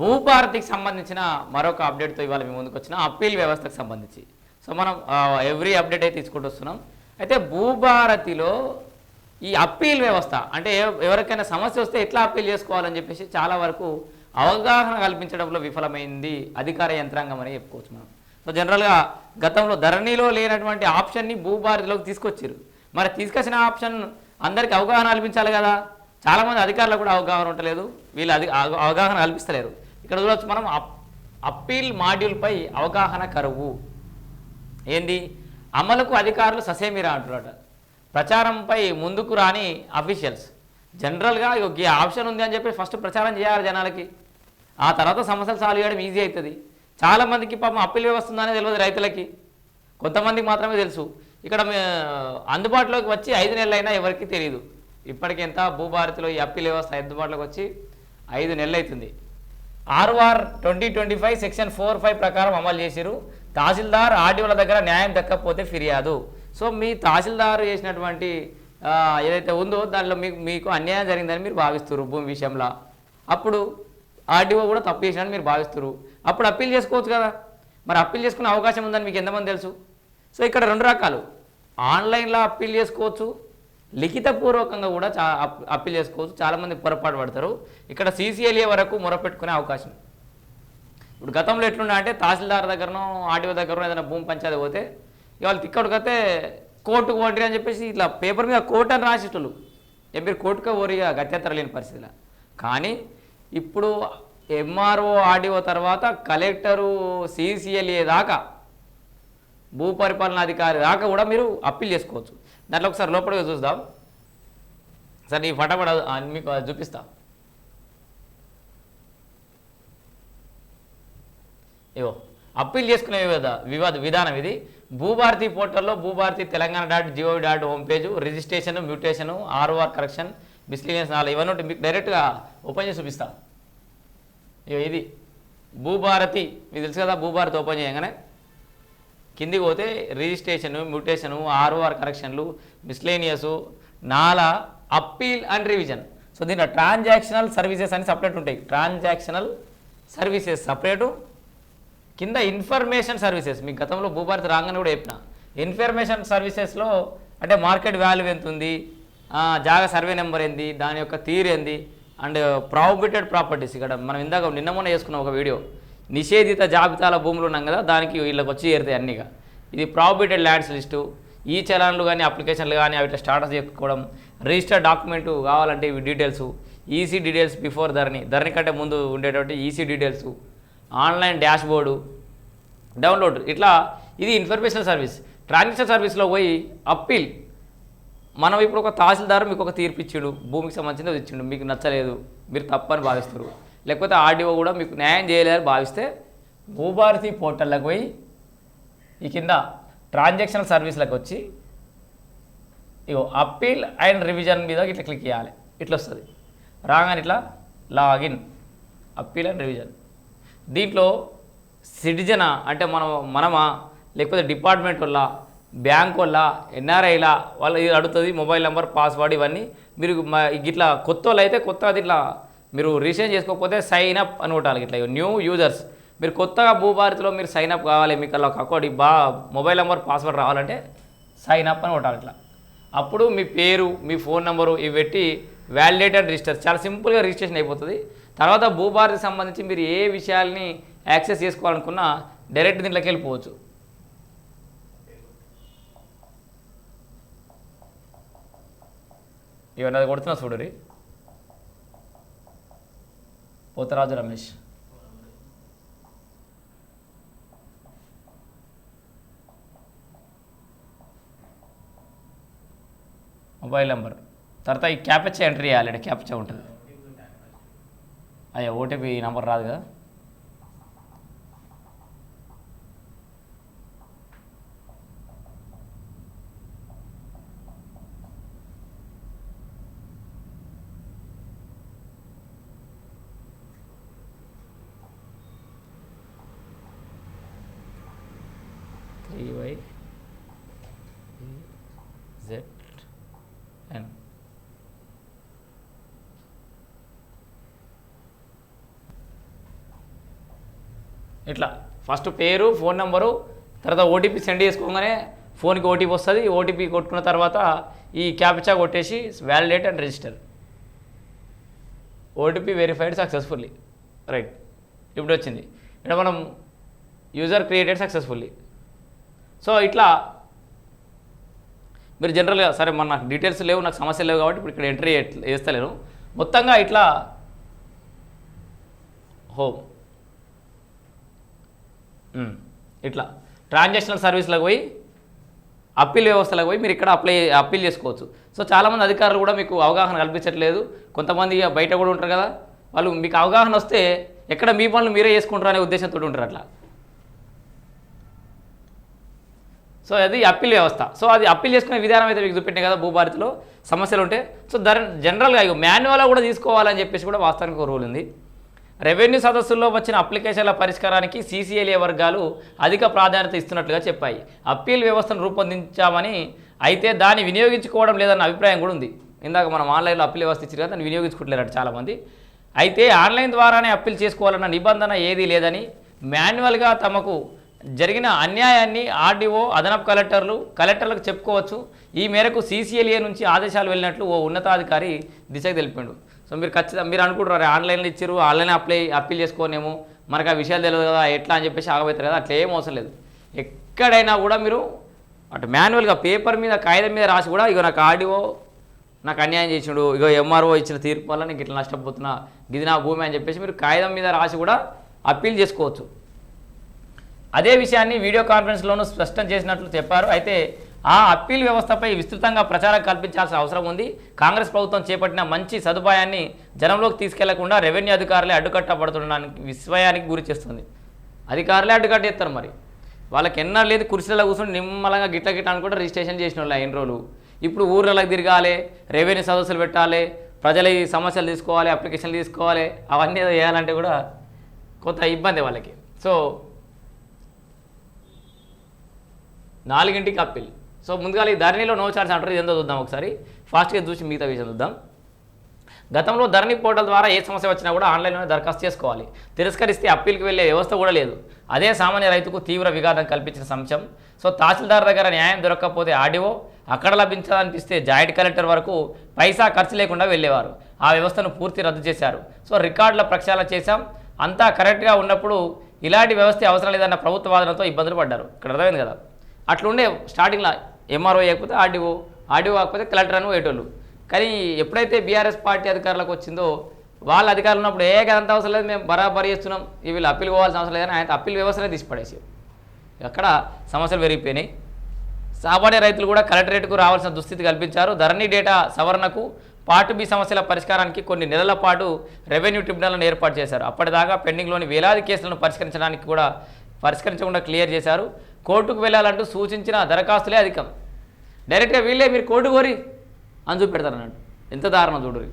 భూభారతికి సంబంధించిన మరొక అప్డేట్తో ఇవాళ మీ ముందుకు వచ్చిన అప్పీల్ వ్యవస్థకు సంబంధించి. సో మనం ఎవ్రీ అప్డేట్ అయితే తీసుకుంటూ వస్తున్నాం. అయితే భూభారతిలో ఈ అప్పీల్ వ్యవస్థ అంటే ఎవరికైనా సమస్య వస్తే ఎట్లా అప్పీల్ చేసుకోవాలని చెప్పేసి చాలా వరకు అవగాహన కల్పించడంలో విఫలమైంది అధికార యంత్రాంగం అని చెప్పుకోవచ్చు మనం. సో జనరల్గా గతంలో ధరణిలో లేనటువంటి ఆప్షన్ని భూభారతిలోకి తీసుకొచ్చారు మరి తీసుకొచ్చిన ఆప్షన్ అందరికీ అవగాహన కల్పించాలి కదా. చాలామంది అధికారులకు కూడా అవగాహన ఉండలేదు. వీళ్ళు అధి అవగాహన కల్పిస్తలేరు. ఇక్కడ చూడవచ్చు మనం అప్ అప్పీల్ మాడ్యూల్పై అవగాహన కరువు. ఏంది? అమలుకు అధికారులు ససేమిరా అంటున్నారట. ప్రచారంపై ముందుకు రాని అఫీషియల్స్. జనరల్గా ఈ ఆప్షన్ ఉంది అని చెప్పి ఫస్ట్ ప్రచారం చేయాలి జనాలకి. ఆ తర్వాత సమస్యలు సాల్వ్ చేయడం ఈజీ అవుతుంది చాలామందికి పాపం అప్పీల్ వ్యవస్థ ఉందనే తెలియదు రైతులకి. కొంతమందికి మాత్రమే తెలుసు. ఇక్కడ అందుబాటులోకి వచ్చి ఐదు నెలలైనా ఎవరికి తెలియదు ఇప్పటికెంత భూభారతిలో ఈ అప్పీల్ వ్యవస్థ అందుబాటులోకి వచ్చి ఐదు నెలలు అవుతుంది RR twenty twenty five section four five ప్రకారం అమలు చేసిరు తహసీల్దార్ ఆర్డీఓల దగ్గర న్యాయం దక్కకపోతే ఫిర్యాదు. సో మీ తహసీల్దార్ చేసినటువంటి ఏదైతే ఉందో దానిలో మీకు మీకు అన్యాయం జరిగిందని మీరు భావిస్తున్నారు భూమి విషయంలో. అప్పుడు ఆర్డీఓ కూడా తప్పు చేసినని మీరు భావిస్తున్నారు అప్పుడు అప్పీల్ చేసుకోవచ్చు కదా. మరి అప్పీల్ చేసుకునే అవకాశం ఉందని మీకు ఎంతమంది తెలుసు? సో ఇక్కడ రెండు రకాలు. ఆన్లైన్లో అప్పీల్ చేసుకోవచ్చు లిఖితపూర్వకంగా కూడా చా అప్పీల్ చేసుకోవచ్చు. చాలామంది పొరపాటు పడతారు. ఇక్కడ సీసీఎల్ఏ వరకు మొరపెట్టుకునే అవకాశం. ఇప్పుడు గతంలో ఎట్లుండే అంటే తహసీల్దార్ దగ్గరనో ఆర్టీఓ దగ్గరనో ఏదైనా భూమి పంచాయతీ పోతే ఇవాళ తిక్కడికైతే కోర్టుకు ఓటరి అని చెప్పేసి ఇట్లా పేపర్ మీద కోర్టు అని రాసేటోళ్ళు. ఏ కోర్టుకే ఓరిగా గత్యంతరం లేని పరిస్థితిలో. కానీ ఇప్పుడు ఎంఆర్ఓ ఆర్డీఓ తర్వాత కలెక్టరు సీసీఎల్ఏ దాకా భూ పరిపాలన అధికారి దాకా కూడా మీరు అప్పీల్ చేసుకోవచ్చు. దాంట్లో ఒకసారి లోపలికి చూద్దాం. సార్ ఈ ఫటాఫట మీకు అది చూపిస్తా. ఇవో అప్పీల్ చేసుకునే వివాద వివాద విధానం ఇది. భూభారతి పోర్టల్లో Bhubharati Telangana dot gov dot home page registration mutation ROR correction miscellaneous నాలుగు ఇవన్నీ ఉంటే మీకు డైరెక్ట్గా ఓపెన్ చేసి చూపిస్తా. ఇగో ఇది. భూభారతి మీకు తెలుసు కదా భూభారతి ఓపెన్ చేయగానే కిందికి పోతే registration mutation ROR కరెక్షన్లు miscellaneous NALA appeal and revision. So దీంట్లో ట్రాన్జాక్షనల్ సర్వీసెస్ అని సపరేట్ ఉంటాయి. Transactional services separate. కింద ఇన్ఫర్మేషన్ సర్వీసెస్. మీకు గతంలో భూభారతి రాగానే కూడా చెప్పిన. ఇన్ఫర్మేషన్ సర్వీసెస్లో అంటే మార్కెట్ వాల్యూ ఎంత ఉంది ఆ, జాగా సర్వే నెంబర్ ఏంది? దాని యొక్క తీరు ఏంది? And prohibited properties. ఇక్కడ మనం ఇందాక నిన్న మొన్న చేసుకున్న ఒక వీడియో. నిషేధిత జాబితాల భూములు ఉన్నాం కదా దానికి వీళ్ళకి వచ్చి చేరుతాయి అన్నీగా. ఇది ప్రాబిటెడ్ ల్యాండ్స్ లిస్టు. ఈ చలాన్లు కానీ అప్లికేషన్లు కానీ అవి స్టాటస్ చెప్పుకోవడం రిజిస్టర్ డాక్యుమెంట్ కావాలంటే ఇవి details EC details before Dharani. Dharani కంటే ముందు ఉండేటువంటి EC details online dashboard download ఇట్లా ఇది ఇన్ఫర్మేషన్ సర్వీస్ ట్రాన్సాక్షన్ సర్వీస్లో పోయి అప్పీల్ మనం ఇప్పుడు ఒక తహసీల్దారు మీకు ఒక తీర్పు భూమికి సంబంధించింది ఇచ్చిండు. మీకు నచ్చలేదు. మీరు తప్పని భావిస్తారు లేకపోతే ఆర్డీఓ కూడా మీకు న్యాయం చేయలేదని భావిస్తే భూభారతి పోర్టల్లోకి పోయి ఈ కింద ట్రాన్సాక్షన్ సర్వీస్లకు వచ్చి ఇగో అప్పీల్ అండ్ రివిజన్ మీద ఇట్లా క్లిక్ చేయాలి. ఇట్లా వస్తుంది. రాగానే ఇట్లా లాగిన్. Appeal and revision. దీంట్లో సిటిజనా అంటే మనం మనమా లేకపోతే డిపార్ట్మెంట్ వల్ల బ్యాంక్ వల్ల ఎన్ఆర్ఐలా వాళ్ళ ఇది అడుగుతుంది మొబైల్ నెంబర్ పాస్వర్డ్ ఇవన్నీ. మీరు గిట్లా ఇట్లా కొత్త వాళ్ళు అయితే కొత్తగా ఇట్లా మీరు రీసెంట్ చేసుకోకపోతే సైన్ అప్ అని కొట్టాలి ఇట్లా న్యూ యూజర్స్ మీరు కొత్తగా భూభారతిలో మీరు సైన్ అప్ కావాలి మీకు అలా అకౌంట్ బా మొబైల్ నెంబర్ పాస్వర్డ్ రావాలంటే సైన్ అప్ అని కొట్టాలి ఇట్లా. అప్పుడు మీ పేరు మీ ఫోన్ నెంబరు ఇవి పెట్టి వ్యాలిడేటెడ్ రిజిస్టర్ చాలా సింపుల్గా రిజిస్ట్రేషన్ అయిపోతుంది. తర్వాత భూభారతికి సంబంధించి మీరు ఏ విషయాల్ని యాక్సెస్ చేసుకోవాలనుకున్నా డైరెక్ట్ దీంట్లోకి వెళ్ళిపోవచ్చు. ఇవన్నీ కొడుతున్నా చూడరి పోతరాజు రమేష్. Mobile number. తర్వాత ఈ క్యాప్చా ఎంట్రీ చేయాలి ఇక్కడ క్యాప్చా ఉంటుంది. అయ్యా ఓటీపీ నెంబర్ రాదు కదా త్రీ వై జెడ్ ఎన్ ఇట్లా. ఫస్ట్ పేరు ఫోన్ నెంబరు తర్వాత ఓటీపీ సెండ్ చేసుకోగానే ఫోన్కి ఓటీపీ వస్తుంది. ఓటీపీ కొట్టుకున్న తర్వాత ఈ క్యాప్చా కొట్టేసి validate and register. OTP verified successfully right ఇప్పుడు వచ్చింది. ఇక్కడ మనం యూజర్ క్రియేటెడ్ సక్సెస్ఫుల్లీ సో ఇట్లా మీరు జనరల్గా సరే మన నాకు డీటెయిల్స్ లేవు నాకు సమస్యలు లేవు కాబట్టి ఇప్పుడు ఇక్కడ ఎంట్రీ వేస్తలేను. మొత్తంగా ఇట్లా హోమ్ ఇట్లా ట్రాన్సాక్షనల్ సర్వీస్లకు పోయి అప్పీల్ వ్యవస్థలకు పోయి మీరు ఇక్కడ అప్లై అప్పీల్ చేసుకోవచ్చు. సో చాలామంది అధికారులు కూడా మీకు అవగాహన కల్పించట్లేదు. కొంతమంది బయట కూడా ఉంటారు కదా. వాళ్ళు మీకు అవగాహన వస్తే ఎక్కడ మీ పనులు మీరే చేసుకుంటారు అనే ఉద్దేశంతో ఉంటారు అట్లా. సో అది అప్పీల్ వ్యవస్థ. సో అది అప్పీల్ చేసుకునే విధానం అయితే మీకు చూపెట్టినాయి కదా భూభారతిలో సమస్యలు ఉంటే. సో దర్ జనరల్గా ఇక మాన్యువల్గా కూడా తీసుకోవాలని చెప్పేసి కూడా వాస్తవానికి ఒక రూల్ ఉంది. రెవెన్యూ సదస్సుల్లో వచ్చిన అప్లికేషన్ల పరిష్కారానికి సీసీఎల్ఏ వర్గాలు అధిక ప్రాధాన్యత ఇస్తున్నట్లుగా చెప్పాయి. అప్పీల్ వ్యవస్థను రూపొందించామని అయితే దాన్ని వినియోగించుకోవడం లేదన్న అభిప్రాయం కూడా ఉంది. ఇందాక మనం ఆన్లైన్లో అప్పీల్ వ్యవస్థ ఇచ్చిన దాన్ని వినియోగించుకుంటలేరట చాలామంది. అయితే ఆన్లైన్ ద్వారానే అప్పీల్ చేసుకోవాలన్న నిబంధన ఏదీ లేదని మాన్యువల్గా తమకు జరిగిన అన్యాయాన్ని ఆర్డీఓ అదనపు కలెక్టర్లు కలెక్టర్లకు చెప్పుకోవచ్చు. ఈ మేరకు సీసీఎల్ఏ నుంచి ఆదేశాలు వెళ్ళినట్లు ఓ ఉన్నతాధికారి దిశకు తెలిపాడు. సో మీరు ఖచ్చితంగా మీరు అనుకుంటారు ఆన్లైన్లో ఇచ్చారు ఆన్లైన్ అప్లై అప్పీల్ చేసుకోనేమో మనకు ఆ విషయాలు తెలియదు కదా ఎట్లా? అని చెప్పేసి ఆగబోతారు కదా అట్లా ఏం అవసరం లేదు. ఎక్కడైనా కూడా మీరు అటు మాన్యువల్గా పేపర్ మీద కాగితం మీద రాసి కూడా ఇగో నాకు ఆర్డీఓ నాకు అన్యాయం చేసిండు ఇగో ఎంఆర్ఓ ఇచ్చిన తీర్పు వల్ల నీకు ఇట్లా నష్టపోతున్నా ఇది నా భూమి అని చెప్పేసి మీరు కాగితం మీద రాసి కూడా అప్పీల్ చేసుకోవచ్చు. అదే విషయాన్ని వీడియో కాన్ఫరెన్స్లోనూ స్పష్టం చేసినట్లు చెప్పారు. అయితే ఆ అప్పీల్ వ్యవస్థపై విస్తృతంగా ప్రచారం కల్పించాల్సిన అవసరం ఉంది. కాంగ్రెస్ ప్రభుత్వం చేపట్టిన మంచి సదుపాయాన్ని జనంలోకి తీసుకెళ్ళకుండా రెవెన్యూ అధికారులే అడ్డుకట్టబడుతుండడానికి విస్మయానికి గురి చేస్తుంది. అధికారులే అడ్డుకట్టేస్తారు మరి. వాళ్ళకి ఎన్నో లేదు కుర్చీలలో కూర్చొని నిమ్మలంగా గిట్ల గిట్ల అనుకుంటే రిజిస్ట్రేషన్ చేసిన వాళ్ళు ఎన్ని రోజులు. ఇప్పుడు ఊర్లలోకి తిరగాలి రెవెన్యూ సదస్సులు పెట్టాలి ప్రజల ఈ సమస్యలు తీసుకోవాలి అప్లికేషన్లు తీసుకోవాలి అవన్నీ ఏదో చేయాలంటే కూడా కొంత ఇబ్బంది వాళ్ళకి. సో నాలుగింటికి అప్పీల్ సో ముందుగా ఈ ధరణిలో నో ఛార్జ్ అంటారు ఇదేందో చూద్దాం ఒకసారి. ఫాస్ట్గా చూసి మిగతా విషయం చూద్దాం. గతంలో ధరణి పోర్టల్ ద్వారా ఏ సమస్య వచ్చినా కూడా ఆన్లైన్లోనే దరఖాస్తు చేసుకోవాలి. తిరస్కరిస్తే అప్పీల్కి వెళ్ళే వ్యవస్థ కూడా లేదు. అదే సామాన్య రైతుకు తీవ్ర విఘాతం కల్పించిన అంశం సో తహసీల్దార్ దగ్గర న్యాయం దొరకకపోతే ఆడియో అక్కడ లభించాలనిపిస్తే జాయింట్ కలెక్టర్ వరకు పైసా ఖర్చు లేకుండా వెళ్ళేవారు. ఆ వ్యవస్థను పూర్తి రద్దు చేశారు. సో రికార్డుల ప్రక్షాళన చేశాం. అంతా కరెక్ట్గా ఉన్నప్పుడు ఇలాంటి వ్యవస్థ అవసరం లేదన్న ప్రభుత్వ వాదనతో ఇబ్బందులు పడ్డారు. ఇక్కడ అర్థమైంది కదా? అట్లుండే స్టార్టింగ్లో ఎంఆర్ఓ వేయకపోతే ఆర్డీఓ ఆర్డీఓ కాకపోతే కలెక్టర్ అని పోయేటోళ్ళు. కానీ ఎప్పుడైతే బీఆర్ఎస్ పార్టీ అధికారులకు వచ్చిందో వాళ్ళ అధికారులు ఉన్నప్పుడు ఏ కదంత అవసరం లేదు మేము బరాబరి చేస్తున్నాం ఈ వీళ్ళు అప్పీల్ పోవాల్సిన అవసరం లేదని ఆయన అప్పీల్ వ్యవస్థనే తీసిపడేసారు అక్కడ సమస్యలు పెరిగిపోయినాయి. సామాన్య రైతులు కూడా కలెక్టరేట్కు రావాల్సిన దుస్థితి కల్పించారు. ధరణి డేటా సవరణకు పార్ట్ బి సమస్యల పరిష్కారానికి కొన్ని నెలల పాటు రెవెన్యూ ట్రిబ్యునల్ను ఏర్పాటు చేశారు. అప్పటిదాకా పెండింగ్లోని వేలాది కేసులను పరిష్కరించడానికి కూడా పరిష్కరించకుండా క్లియర్ చేశారు. కోర్టుకు వెళ్ళాలంటూ సూచించిన దరఖాస్తులే అధికం. డైరెక్ట్గా వీళ్ళే మీరు కోర్టు కోరి అని చూపెడతారు అన్నట్టు ఎంత దారుణం చూడరు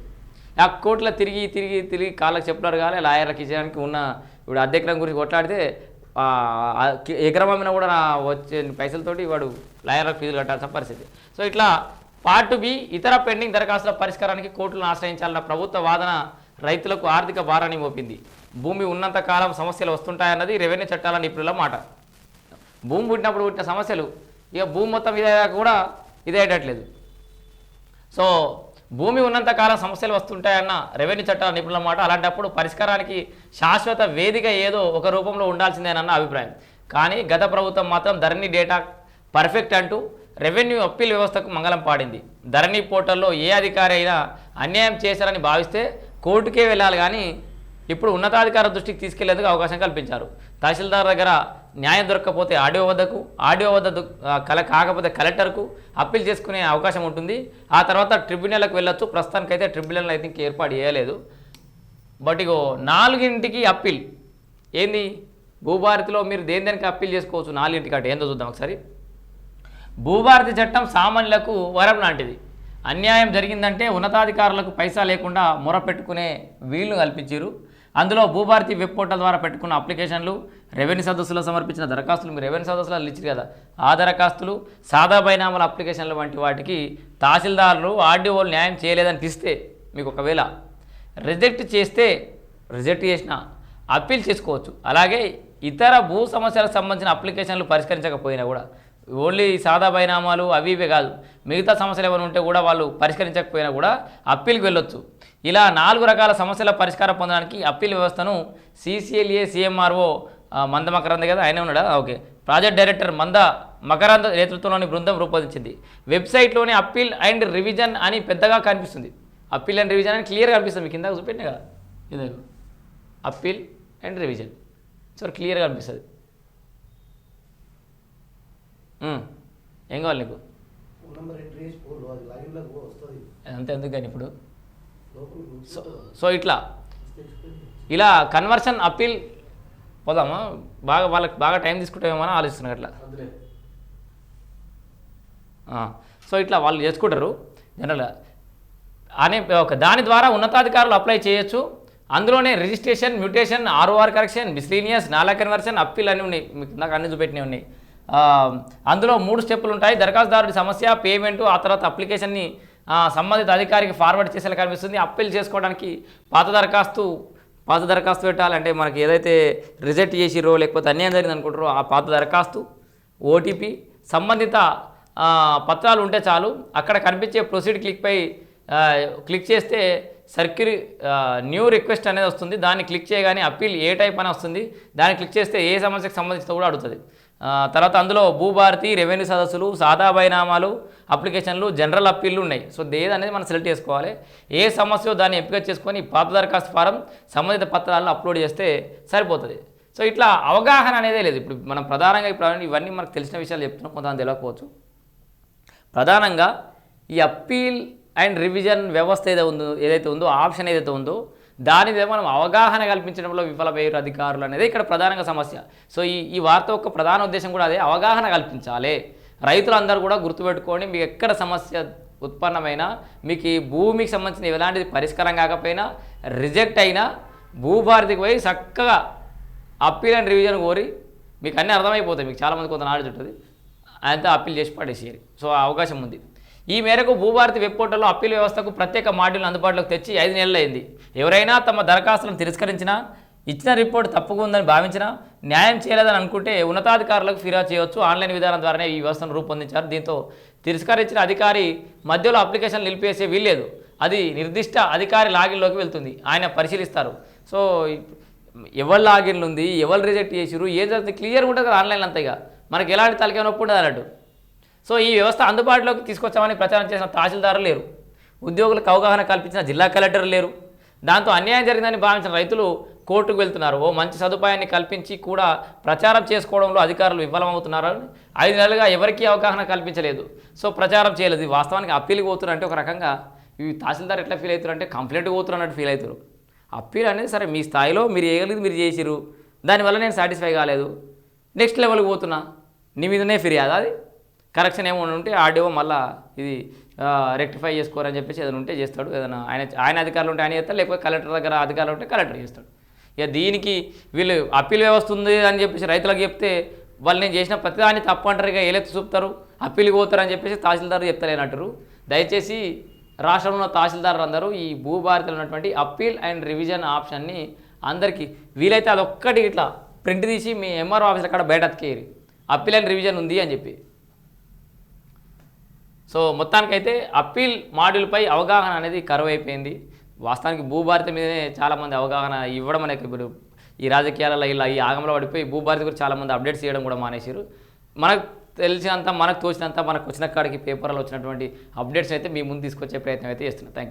ఆ కోర్టులో తిరిగి తిరిగి తిరిగి కాళ్ళకి చెప్పులారు కానీ లాయర్లకు ఇచ్చేయడానికి ఉన్న ఇప్పుడు అధ్యక్షుల గురించి కొట్లాడితే ఆ, కూడా నా వచ్చే పైసలతోటి వాడు లాయర్లకు ఫీజులు కట్టాల్సిన పరిస్థితి. సో ఇట్లా పార్ట్ బి ఇతర పెండింగ్ దరఖాస్తుల పరిష్కారానికి కోర్టులను ఆశ్రయించాలన్న ప్రభుత్వ వాదన రైతులకు ఆర్థిక భారాన్ని మోపింది. భూమి ఉన్నంత కాలం సమస్యలు వస్తుంటాయన్నది రెవెన్యూ చట్టాల నిపుణుల మాట. భూమి పుట్టినప్పుడు పుట్టిన సమస్యలు ఇక భూమి మొత్తం ఇదే కూడా ఇదేయట్లేదు సో భూమి ఉన్నంతకాలం సమస్యలు వస్తుంటాయన్న రెవెన్యూ చట్టాల నిపుణుల మాట అలాంటప్పుడు పరిష్కారానికి శాశ్వత వేదిక ఏదో ఒక రూపంలో ఉండాల్సిందేనన్న అభిప్రాయం. కానీ గత ప్రభుత్వం మాత్రం ధరణి డేటా పర్ఫెక్ట్ అంటూ రెవెన్యూ అప్పీల్ వ్యవస్థకు మంగళం పాడింది. ధరణి పోర్టల్లో ఏ అధికారి అయినా అన్యాయం చేశారని భావిస్తే కోర్టుకే వెళ్ళాలి కానీ ఇప్పుడు ఉన్నతాధికార దృష్టికి తీసుకెళ్ళేందుకు అవకాశం కల్పించారు. తహసీల్దార్ దగ్గర న్యాయం దొరకకపోతే ఆడియో వద్దకు ఆడియో వద్ద కల కాకపోతే కలెక్టర్కు అప్పీల్ చేసుకునే అవకాశం ఉంటుంది. ఆ తర్వాత ట్రిబ్యునల్కి వెళ్ళొచ్చు. ప్రస్తుతానికైతే ట్రిబ్యునల్ అయితే థింక్ ఏర్పాటు చేయలేదు. బట్ ఇగో నాలుగింటికి అప్పీల్. ఏంది? భూభారతిలో మీరు దేని దేనికి అప్పీల్ చేసుకోవచ్చు? నాలుగింటికి అంటే ఏందో చూద్దాం ఒకసారి. భూభారతి చట్టం సామాన్యులకు వరం లాంటిది. అన్యాయం జరిగిందంటే ఉన్నతాధికారులకు పైసా లేకుండా మొరపెట్టుకునే వీలు కల్పించారు అందులో భూభారతి వెబ్ పోర్టల్ ద్వారా పెట్టుకున్న అప్లికేషన్లు రెవెన్యూ సదస్సులో సమర్పించిన దరఖాస్తులు మీరు రెవెన్యూ సదస్సులో ఇచ్చారు కదా ఆ దరఖాస్తులు సాదా బైనామాల అప్లికేషన్లు వంటి వాటికి తహసీల్దారులు ఆర్డీఓలు న్యాయం చేయలేదని తీస్తే మీకు ఒకవేళ రిజెక్ట్ చేస్తే రిజెక్ట్ చేసిన అప్పీల్ చేసుకోవచ్చు. అలాగే ఇతర భూ సమస్యలకు సంబంధించిన అప్లికేషన్లు పరిష్కరించకపోయినా కూడా ఓన్లీ సాదా బైనామాలు అవి ఇవే కాదు మిగతా సమస్యలు ఏమైనా ఉంటే కూడా వాళ్ళు పరిష్కరించకపోయినా కూడా అప్పీల్కి వెళ్ళొచ్చు. ఇలా నాలుగు రకాల సమస్యల పరిష్కారం పొందడానికి అప్పీల్ వ్యవస్థను సిసిఎల్ఏ సిఎంఆర్ఓ మంద మకరంద కదా ఆయన ఉన్నాడా? ఓకే. ప్రాజెక్ట్ డైరెక్టర్ మంద మకరంద నేతృత్వంలోని బృందం రూపొందించింది. వెబ్సైట్లోని అప్పీల్ అండ్ రివిజన్ అని పెద్దగా కనిపిస్తుంది. అప్పీల్ అండ్ రివిజన్ అని క్లియర్గా కనిపిస్తుంది. మీకు కింద చూపెట్టిన కదా. ఇదే. Appeal and revision. సో క్లియర్గా కనిపిస్తుంది. ఏం కావాలి నీకు? అంతే ఎందుకు కానీ ఇప్పుడు? సో సో ఇట్లా. ఇలా కన్వర్షన్ అప్పీల్ పోదామా? బాగా వాళ్ళకి బాగా టైం తీసుకుంటామేమో అని ఆలోచిస్తున్నారు అట్లా. సో ఇట్లా వాళ్ళు చేసుకుంటారు జనరల్గా. అనే ఒక దాని ద్వారా ఉన్నతాధికారులు అప్లై చేయొచ్చు. అందులోనే registration mutation ROR correction miscellaneous నాలా కన్వర్షన్ అప్పీల్ అన్నీ ఉన్నాయి. మీకు నాకు అన్ని చూపెట్టినవి ఉన్నాయి. అందులో మూడు స్టెప్పులు ఉంటాయి. దరఖాస్తుదారుడి సమస్య పేమెంట్ ఆ తర్వాత అప్లికేషన్ని సంబంధిత అధికారికి ఫార్వర్డ్ చేసేలా కనిపిస్తుంది. అప్పీల్ చేసుకోవడానికి పాత దరఖాస్తు పాత దరఖాస్తు పెట్టాలంటే మనకి ఏదైతే రిజెక్ట్ చేసిరో లేకపోతే అన్యాయం జరిగింది అనుకుంటారో ఆ పాత దరఖాస్తు ఓటీపీ సంబంధిత పత్రాలు ఉంటే చాలు. అక్కడ కనిపించే ప్రొసీడ్ క్లిక్పై క్లిక్ చేస్తే సర్క్యూరి న్యూ రిక్వెస్ట్ అనేది వస్తుంది. దాన్ని క్లిక్ చేయగానే అప్పీల్ ఏ టైప్ అని వస్తుంది. దాన్ని క్లిక్ చేస్తే ఏ సమస్యకు సంబంధించి కూడా అడుగుతుంది. తర్వాత అందులో భూభారతి రెవెన్యూ సదస్సులు సాదా బైనామాలు అప్లికేషన్లు జనరల్ అప్పీళ్ళు ఉన్నాయి. సో ఏది అనేది మనం సెలెక్ట్ చేసుకోవాలి. ఏ సమస్య దాన్ని ఎంపిక చేసుకొని పాత దరఖాస్తు ఫారం సంబంధిత పత్రాలను అప్లోడ్ చేస్తే సరిపోతుంది. సో ఇట్లా అవగాహన అనేదే లేదు. ఇప్పుడు మనం ప్రధానంగా ఇప్పుడు ఇవన్నీ మనకు తెలిసిన విషయాలు చెప్తున్నాం కొంతమంది తెలియకపోవచ్చు ప్రధానంగా ఈ అప్పీల్ అండ్ రివిజన్ వ్యవస్థ ఏదైతే ఉందో ఏదైతే ఉందో ఆప్షన్ ఏదైతే ఉందో దాని మీద మనం అవగాహన కల్పించడంలో విఫలమయ్యారు అధికారులు అనేది ఇక్కడ ప్రధానంగా సమస్య. సో ఈ ఈ వార్త యొక్క ప్రధాన ఉద్దేశం కూడా అదే అవగాహన కల్పించాలి. రైతులందరూ కూడా గుర్తుపెట్టుకొని మీకు ఎక్కడ సమస్య ఉత్పన్నమైనా మీకు ఈ భూమికి సంబంధించిన ఎలాంటిది పరిష్కారం కాకపోయినా రిజెక్ట్ అయినా భూభారతికి పోయి చక్కగా అప్పీల్ అండ్ రివిజన్ కోరి మీకు అన్నీ అర్థమైపోతాయి. మీకు చాలామంది కొంత నాలెడ్జ్ ఉంటుంది. అంతా అప్పీల్ చేసి పడేసేయాలి. సో అవకాశం ఉంది. ఈ మేరకు భూభారతి వెబ్ పోర్టల్లో అప్పీల్ వ్యవస్థకు ప్రత్యేక మాడ్యూల్ అందుబాటులోకి తెచ్చి ఐదు నెలలైంది. ఎవరైనా తమ దరఖాస్తులను తిరస్కరించినా ఇచ్చిన రిపోర్ట్ తప్పుగా ఉందని భావించినా న్యాయం చేయలేదని అనుకుంటే ఉన్నతాధికారులకు ఫిర్యాదు చేయవచ్చు. ఆన్లైన్ విధానం ద్వారానే ఈ వ్యవస్థను రూపొందించారు. దీంతో తిరస్కరించిన అధికారి మధ్యలో అప్లికేషన్ నిలిపేసే వీల్లేదు. అది నిర్దిష్ట అధికారి లాగిన్లోకి వెళ్తుంది. ఆయన పరిశీలిస్తారు. సో ఎవరు లాగిన్లు ఉంది? ఎవరు రిజెక్ట్ చేసిరు ఏం జరుగుతుంది? క్లియర్గా ఉంటుంది కదా ఆన్లైన్ అంతగా మనకి ఎలాంటి తలకే నొప్పి ఉండదు అన్నట్టు. సో ఈ వ్యవస్థ అందుబాటులోకి తీసుకొచ్చామని ప్రచారం చేసిన తహసీల్దారు లేరు. ఉద్యోగులకు అవగాహన కల్పించిన జిల్లా కలెక్టర్ లేరు. దాంతో అన్యాయం జరిగిందని భావించిన రైతులు కోర్టుకు వెళ్తున్నారు. ఓ మంచి సదుపాయాన్ని కల్పించి కూడా ప్రచారం చేసుకోవడంలో అధికారులు విఫలమవుతున్నారు. ఐదు నెలలుగా ఎవరికీ అవగాహన కల్పించలేదు. సో ప్రచారం చేయలేదు. వాస్తవానికి అప్పీల్కి పోతున్నారంటే ఒక రకంగా ఇవి తహసీల్దార్ ఎట్లా ఫీల్ అవుతారు అంటే కంప్లైంట్ పోతున్నారు ఫీల్ అవుతారు. అప్పీల్ అనేది సరే మీ స్థాయిలో మీరు చేయగలిగింది మీరు చేసిరు దానివల్ల నేను సాటిస్ఫై కాలేదు. నెక్స్ట్ లెవెల్కి పోతున్నా. నీ మీదనే ఫిర్యాదు అది. కరెక్షన్ ఏమైనా ఉంటే ఆర్డీఓ మళ్ళీ ఇది రెక్టిఫై చేసుకోరని చెప్పేసి ఏదైనా ఉంటే చేస్తాడు. ఏదైనా ఆయన ఆయన అధికారులు ఉంటే ఆయన చేస్తాడు లేకపోతే కలెక్టర్ దగ్గర అధికారులు ఉంటే కలెక్టర్ చేస్తాడు. ఇక దీనికి వీళ్ళు అప్పీల్ వ్యవస్థ ఉంది అని చెప్పేసి రైతులకు చెప్తే వాళ్ళు నేను చేసిన ప్రతిదాన్ని తప్పు అంటారు ఇక ఏలెత్తి చూపుతారు అప్పీల్కి పోతారు అని చెప్పేసి తహసీల్దారు చెప్తలేనట్టు దయచేసి రాష్ట్రంలో ఉన్న తహసీల్దారులు అందరూ ఈ భూభారతిలో ఉన్నటువంటి అప్పీల్ అండ్ రివిజన్ ఆప్షన్ని అందరికీ వీలైతే అదొక్కటి ఇట్లా ప్రింట్ తీసి మీ ఎంఆర్ఓ ఆఫీస్ అక్కడ బయట అతికేయరు. అప్పీల్ అండ్ రివిజన్ ఉంది అని చెప్పి. సో మొత్తానికైతే అప్పీల్ మాడ్యూల్పై అవగాహన అనేది కరువు అయిపోయింది వాస్తవానికి భూభారత మీదనే చాలామంది అవగాహన ఇవ్వడం అనేది ఇప్పుడు ఈ రాజకీయాలలో ఇలా ఈ ఆగంలో పడిపోయి భూభారతి గురించి చాలామంది అప్డేట్స్ చేయడం కూడా మానేశారు. మనకు తెలిసినంత మనకు తోచినంత మనకు వచ్చిన కాడికి పేపర్లో వచ్చినటువంటి అప్డేట్స్ అయితే మీ ముందు తీసుకొచ్చే ప్రయత్నం అయితే చేస్తున్నాను థ్యాంక్ యూ